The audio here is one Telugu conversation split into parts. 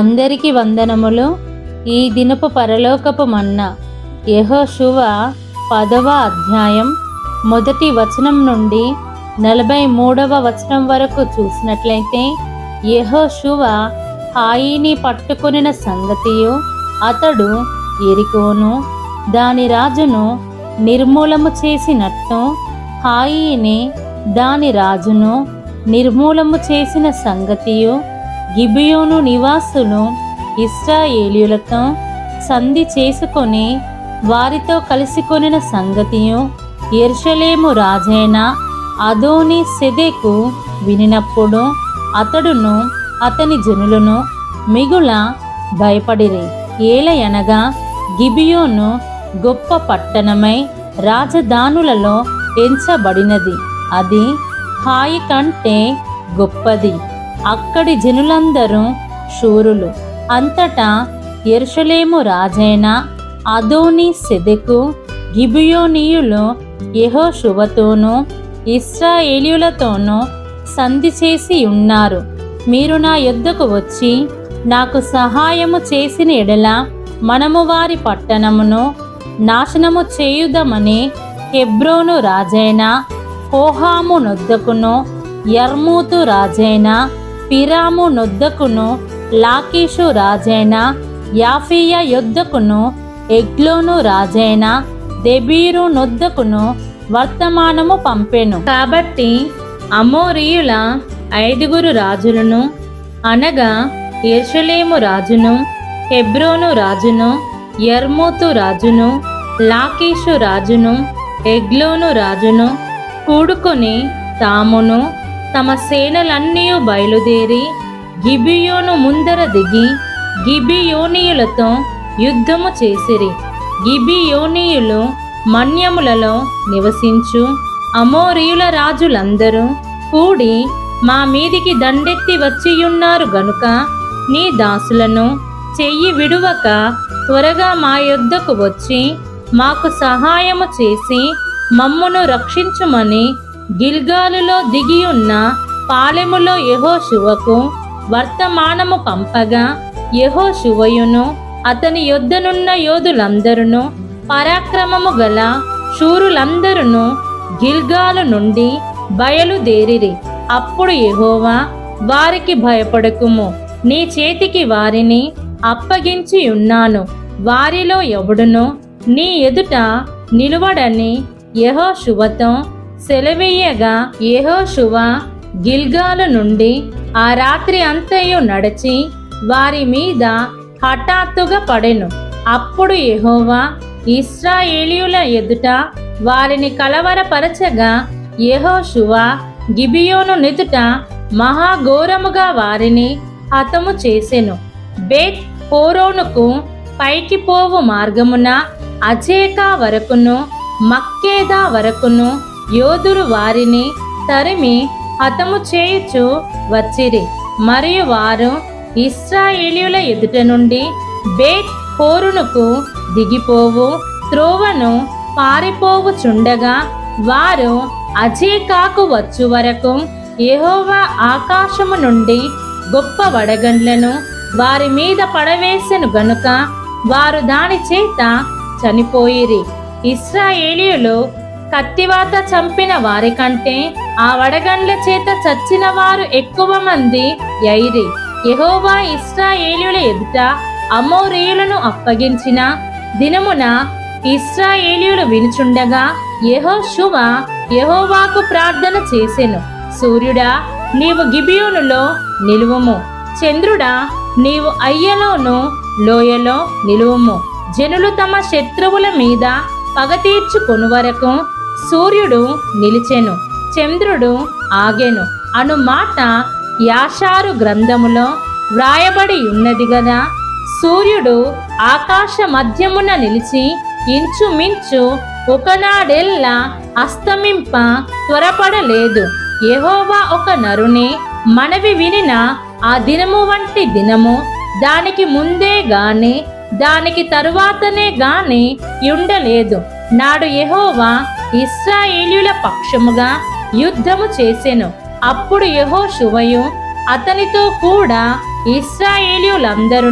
అందరికీ వందనములు. ఈ దినపు పరలోకపు మన్న యహోశువ పదవ అధ్యాయం మొదటి వచనం నుండి నలభై మూడవ వచనం వరకు చూసినట్లయితే యహోశువ హాయిని పట్టుకొనిన సంగతియు అతడు ఎరికోను దాని రాజును నిర్మూలము చేసినట్టు హాయిని దాని రాజును నిర్మూలము చేసిన సంగతియు గిబియోను నివాసులు ఇస్రాయేలీయులతో సంధి చేసుకొని వారితో కలిసికొనిన సంగతియు ఎర్షలేము రాజైన అదోని సెదెకు వినినప్పుడు అతడును అతని జనులను మిగుల భయపడిరి. ఏలయనగా గిబియోను గొప్ప పట్టణమై రాజధానులలో ఎంచబడినది. అది హాయి కంటే గొప్పది. అక్కడి జనులందరూ శూరులు అంతటా ఎరుషలేము రాజైన అదోని సెదెకు గిబియోనీయులు యహోశువతోనూ ఇస్రాయేలీయులతోనూ సంధి చేసి ఉన్నారు. మీరు నా యొద్దకు వచ్చి నాకు సహాయము చేసిన ఎడల మనము వారి పట్టణమును నాశనము చేయుదమని హెబ్రోను రాజైన హోహాము నొద్దకును యర్మూతు రాజైన పిరాము నొద్దకును లాకీషు రాజైన యాఫియ యొద్దకును ఎగ్లోను రాజైన దెబీరు నొద్దకును వర్తమానము పంపెను. కాబట్టి అమోరియుల ఐదుగురు రాజులను అనగా ఎర్షలేము రాజును హెబ్రోను రాజును యర్మూతు రాజును లాకీషు రాజును ఎగ్లోను రాజును కూడుకొని తామును తమ సేనలన్నీ బయలుదేరి గిబియోను ముందర దిగి గిబియోనియులతో యుద్ధము చేసిరి. గిబియోనియులు మన్యములలో నివసించు. అమోరియుల రాజులందరూ కూడి మా మీదికి దండెత్తి వచ్చియున్నారు గనుక నీ దాసులను చెయ్యి విడువక త్వరగా మా యొద్దకు వచ్చి మాకు సహాయము చేసి మమ్మును రక్షించుమని గిల్గాలులో దిగియున్న పాలెములో యెహోషువకు వర్తమానము పంపగా యెహోషువయును అతని యొద్దనున్న యోధులందరును పరాక్రమము గల శూరులందరును గిల్గాలు నుండి బయలుదేరిరి. అప్పుడు యహోవా వారికి భయపడకుము. నీ చేతికి వారిని అప్పగించి ఉన్నాను. వారిలో ఎవడును నీ ఎదుట నిలువడని యెహోషువతో సెలవీయగా యెహోషువ గిల్గాలు నుండి ఆ రాత్రి అంతయు నడిచి వారి మీద హఠాత్తుగా పడెను. అప్పుడు యెహోవా ఇస్రాయేలీయుల ఎదుట వారిని కలవరపరచగా యెహోషువ గిబియోను నిదుట మహాఘోరముగా వారిని హతము చేసెను. బేత్ పోరోనుకు పైకి పోవు మార్గమున అజేకా వరకును మక్కేదా వరకును యోధులు వారిని తరిమి హతము చేయుచు వచ్చిరి. మరియు వారు ఇస్రాయేలీయుల ఎదుట నుండి బేట్ హోరునుకు దిగిపోవు త్రోవను పారిపోవుచుండగా వారు అజేకాకు వచ్చు వరకు యహోవా ఆకాశము నుండి గొప్ప వడగండ్లను వారి మీద పడవేసెను గనుక వారు దాని చేత చనిపోయిరి. ఇస్రాయేలీయులు కత్తివాత చంపిన వారి కంటే ఆ వడగండ్ల చేత చచ్చిన వారు ఎక్కువ మంది యైరి యెహోవా ఇస్రాయేలుల ఎదుట అమోరీయులను అప్పగించిన దినమున ఇస్రాయేలీయులు వినుచుండగా యహో శువ యహోవాకు ప్రార్థన చేసెను. సూర్యుడా నీవు గిబియోనులో నిలువుము. చంద్రుడా నీవు అయ్యలోను లోయలో నిలువుము. జనులు తమ శత్రువుల మీద పగ తీర్చుకొని వరకు సూర్యుడు నిలిచెను చంద్రుడు ఆగెను అను మాట యాషారు గ్రంథములో వ్రాయబడి ఉన్నది గదా. సూర్యుడు ఆకాశ మధ్యమున నిలిచి ఇంచుమించు ఒకనాడెల్లా అస్తమింప త్వరపడలేదు. ఎహోవా ఒక నరుని మనవి వినిన ఆ దినము వంటి దినము దానికి ముందే గాని దానికి తరువాతనే గాని ఉండలేదు నాడు ఎహోవా ఇస్రాయేలీయుల పక్షముగా యుద్ధము చేసెను. అప్పుడు యెహోషువయు అతనితో కూడా ఇస్రాయేలీయులందరూ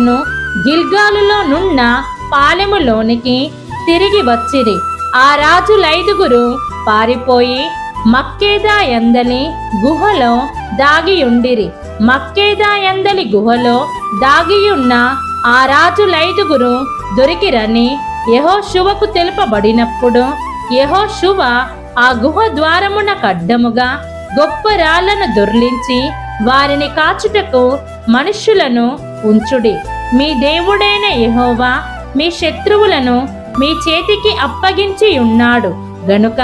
గిల్గాలులో నున్న పాలెములోనికి తిరిగి వచ్చిరి. ఆ రాజులైదుగురు పారిపోయి మక్కేదా ఎందలి గుహలో దాగియుండిరి. మక్కేదా ఎందలి గుహలో దాగియున్న ఆ రాజులైదుగురు దొరికిరని యహోశువకు తెలుపబడినప్పుడు యహోశువ ఆ గుహ ద్వారమున కడ్డముగా గొప్ప రాళ్ళను దొర్లించి వారిని కాచుటకు మనుష్యులను ఉంచుడి. మీ దేవుడైన యహోవా మీ శత్రువులను మీ చేతికి అప్పగించి ఉన్నాడు. గనుక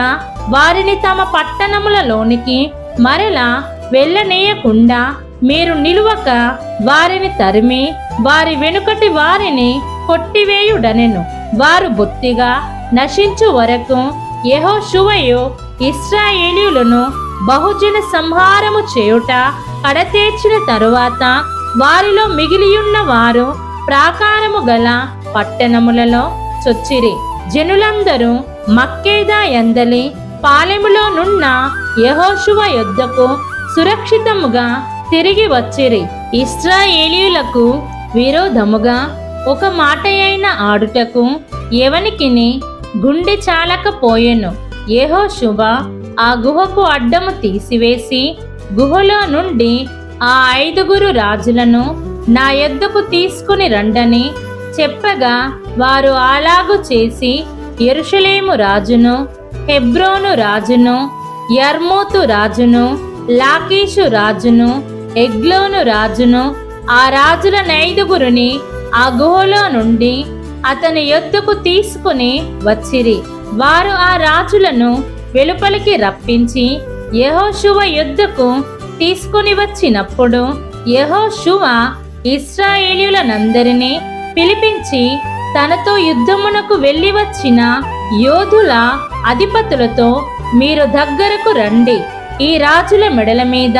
వారిని తమ పట్టణములలోనికి మరలా వెళ్ళనీయకుండా మీరు నిలువక వారిని తరిమి వారి వెనుకటి వారిని కొట్టివేయుడనెను. వారు బొత్తిగా నశించు వరకు యెహోషువయు ఇస్రాయేలీయులను బహుజన సంహారము చేయుట కడతేర్చిన తరువాత వారిలో మిగిలియున్న వారు ప్రాకారము గల పట్టణములలో చొచ్చిరి. జనులందరూ మక్కేదా ఎందలి పాలెములో నున్న యహోశువ యొద్దకు సురక్షితముగా తిరిగి వచ్చిరి. ఇస్రాయేలీయులకు విరోధముగా ఒక మాట అయిన ఆడుటకు ఎవనికిని గుండె చాలకపోయెను. ఏహో శుభ ఆ గుహకు అడ్డము తీసివేసి గుహలో నుండి ఆ ఐదుగురు రాజులను నా యొద్దకు తీసుకుని రండని చెప్పగా వారు అలాగు చేసి ఎరుషలేము రాజును హెబ్రోను రాజును యర్మూతు రాజును లాకీషు రాజును ఎగ్లోను రాజును ఆ రాజుల నైదుగురిని ఆ గుహలో నుండి అతని యొద్దకు తీసుకుని వచ్చిరి. వారు ఆ రాజులను వెలుపలికి రప్పించి యహోశువ యుద్ధకు తీసుకుని వచ్చినప్పుడు యహోశువ ఇస్రాయేలీయులనందరినీ పిలిపించి తనతో యుద్ధమునకు వెళ్ళి వచ్చిన యోధుల అధిపతులతో మీరు దగ్గరకు రండి. ఈ రాజుల మెడల మీద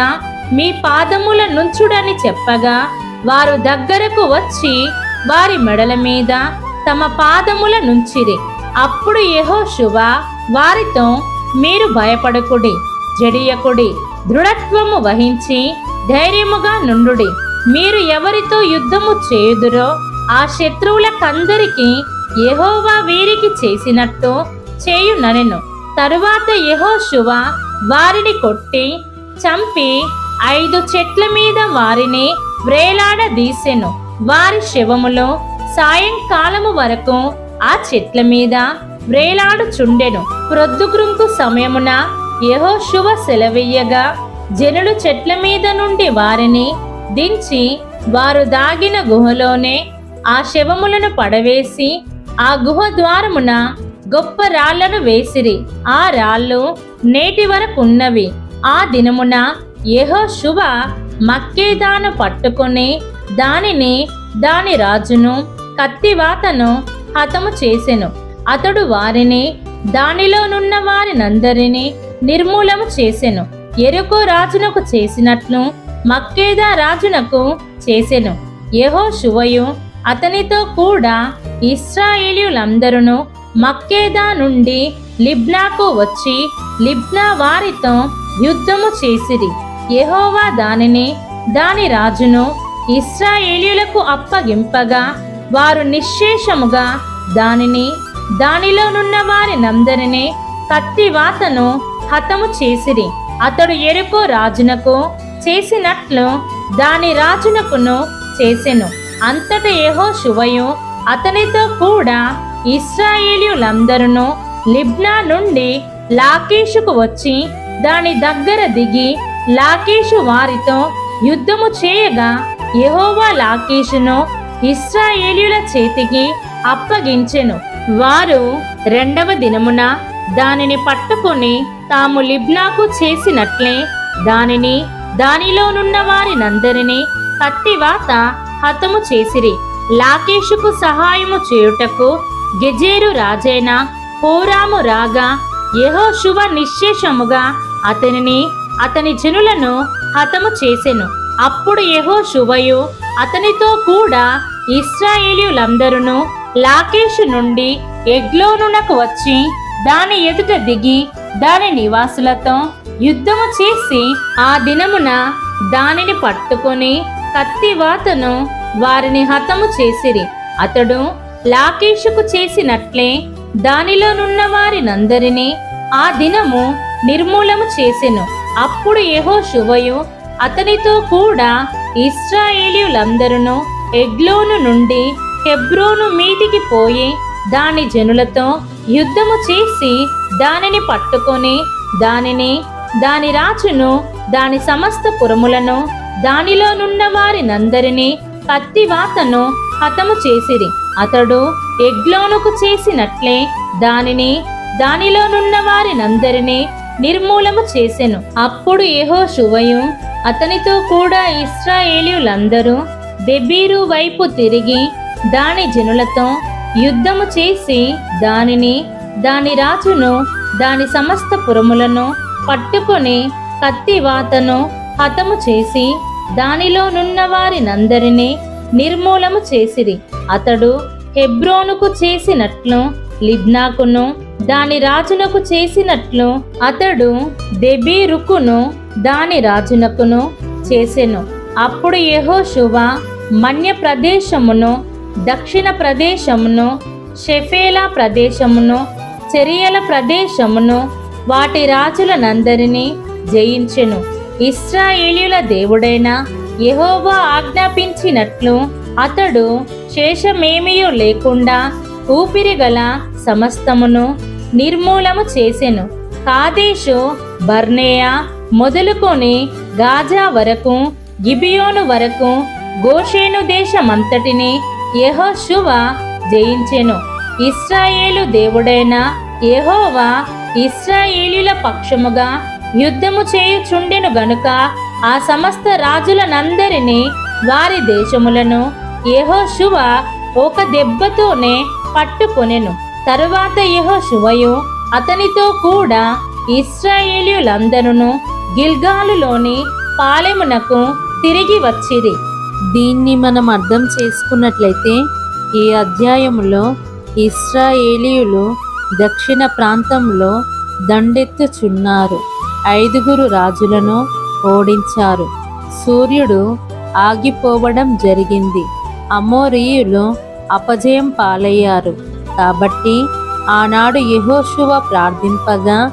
మీ పాదముల నుంచుడని చెప్పగా వారు దగ్గరకు వచ్చి వారి మెడల మీద తమ పాదముల నుంచిరి. అప్పుడు యహోశువ వారితో మీరు భయపడకుడి జడియకుడి దృఢత్వము వహించి ధైర్యముగా నుండుడి. మీరు ఎవరితో యుద్ధము చేయుదురో ఆ శత్రువులకందరికి యహోవా వీరికి చేసినట్టు చేయుననెను తరువాత యహోశువ వారిని కొట్టి చంపి ఐదు చెట్ల మీద వారిని వ్రేలాడదీసెను వారి శవములో సాయంకాలము వరకు ఆ చెట్ల మీద వ్రేలాడుచుండెను. ప్రొద్దుగ్రుంకు సమయమున యహోశువ సెలవీయగా జనులు చెట్ల మీద నుండి వారిని దించి వారు దాగిన గుహలోనే ఆ శవములను పడవేసి ఆ గుహ ద్వారమున గొప్ప రాళ్ళను వేసిరి. ఆ రాళ్ళు నేటి వరకున్నవి. ఆ దినమున యెహోషువ మక్కేదాను పట్టుకొని దానిని దాని రాజును కత్తివాతను హతము చేసెను. అతడు వారిని దానిలోనున్న వారినందరినీ నిర్మూలము చేసెను. ఎరుకో రాజునకు చేసినట్లు మక్కేదా రాజునకు చేసెను. యెహోషువయు అతనితో కూడా ఇస్రాయేలీయులందరూ మక్కేదా నుండి లిబ్నాకు వచ్చి లిబ్నా వారితో యుద్ధము చేసిరి. యహోవా దానిని దాని రాజును ఇస్రాయేలీలకు అప్పగింపగా వారు నిశ్శేషముగా దానిని దానిలోనున్న వారినందరినీ కత్తివాతను హతము చేసిరి. అతడు ఎరుకో రాజునకు చేసినట్లు దాని రాజునకును చేసెను. అంతట యెహోషువయు అతనితో కూడా ఇస్రాయేలీయులందరూ లిబ్నా నుండి లాకేషుకు వచ్చి దాని దగ్గర దిగి లాకీషు వారితో యుద్ధము చేయగా యహోవా లాకీషును ఇస్రాయేలీల చేతికి అప్పగించెను. వారు రెండవ దినమున దానిని పట్టుకొని తాము లిబ్నాకు చేసినట్లే దానిని దానిలోనున్న వారినందరినీ కత్తివాత హతము చేసిరి. లాకేషుకు సహాయము చేయుటకు గెజేరు రాజైన హోరాము రాగా యహోశువ నిశ్శేషముగా అతనిని అతని జనులను హతము చేసెను. అప్పుడు యెహోషువయు అతనితో కూడా ఇస్రాయేలీయులందరూ లాకేషు నుండి ఎగ్లోనునకు వచ్చి దాని ఎదుట దిగి దాని నివాసులతో యుద్ధము చేసి ఆ దినమున దానిని పట్టుకొని కత్తివాతను వారిని హతము చేసిరి. అతడు లాకేషుకు చేసినట్లే దానిలోనున్న వారినందరినీ ఆ దినము నిర్మూలము చేసెను. అప్పుడు యెహోషువయు అతనితో కూడా ఇస్రాయేలీయులందరూ ఎగ్లోను నుండి హెబ్రోను మీదికి పోయి దాని జనులతో యుద్ధము చేసి దానిని పట్టుకొని దానిని దాని రాజును దాని సమస్త పురములను దానిలోనున్న వారినందరినీ కత్తివాతను హతము చేసిరి. అతడు ఎగ్లోనుకు చేసినట్లే దానిని దానిలోనున్న వారినందరినీ నిర్మూలము చేసెను. అప్పుడు యెహోషువయు అతనితో కూడా ఇస్రాయేలీయులందరూ దెబీరు వైపు తిరిగి దాని జనులతో యుద్ధము చేసి దానిని దాని రాజును దాని సమస్త పురములను పట్టుకొని కత్తివాతను హతము చేసి దానిలోనున్న వారినందరినీ నిర్మూలము చేసిరి. అతడు హెబ్రోనుకు చేసినట్లు లిబ్నాకును దాని రాజునకు చేసినట్లు అతడు దెబీరుకును దాని రాజునకును చేసెను. అప్పుడు యహోశువ మన్య ప్రదేశమును దక్షిణ ప్రదేశమును షెఫేలా ప్రదేశమును చెరియల ప్రదేశమును వాటి రాజులనందరినీ జయించెను. ఇస్రాయేలీయుల దేవుడైన యహోవా ఆజ్ఞాపించినట్లు అతడు శేషమేమీయూ లేకుండా ఊపిరిగల సమస్తమును నిర్మూలము చేసెను. కాదేశు బర్నేయా మొదలుకొని గాజా వరకు గిబియోను వరకు గోషేను దేశమంతటిని యెహోషువ జయించెను. ఇస్రాయేలు దేవుడైన యెహోవా ఇస్రాయేలీల పక్షముగా యుద్ధము చేయుచుండెను గనుక ఆ సమస్త రాజులనందరినీ వారి దేశములను యెహోషువ ఒక దెబ్బతోనే పట్టుకొనెను. తరువాత యెహోషువయు అతనితో కూడా ఇస్రాయేలీయులందరూ గిల్గాలులోని పాలెమునకు తిరిగి వచ్చిరి. దీన్ని మనం అర్థం చేసుకున్నట్లయితే ఈ అధ్యాయంలో ఇస్రాయేలీయులు దక్షిణ ప్రాంతంలో దండెత్తుచున్నారు. ఐదుగురు రాజులను ఓడించారు. సూర్యుడు ఆగిపోవడం జరిగింది. అమోరీయులు అపజయం పాలయ్యారు కాబట్టి ఆనాడు యహోశువ ప్రార్థింపగా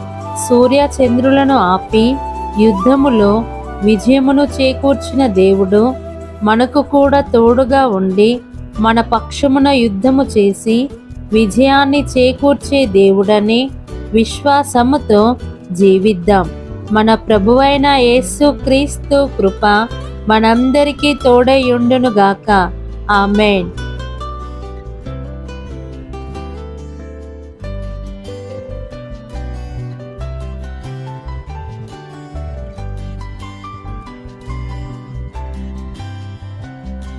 సూర్యచంద్రులను ఆపి యుద్ధములో విజయమును చేకూర్చిన దేవుడు మనకు కూడా తోడుగా ఉండి మన పక్షమున యుద్ధము చేసి విజయాన్ని చేకూర్చే దేవుడని విశ్వాసముతో జీవిద్దాం. మన ప్రభువైన యేసు క్రీస్తు కృప మనందరికీ తోడయుండునుగాక ఆమెన్.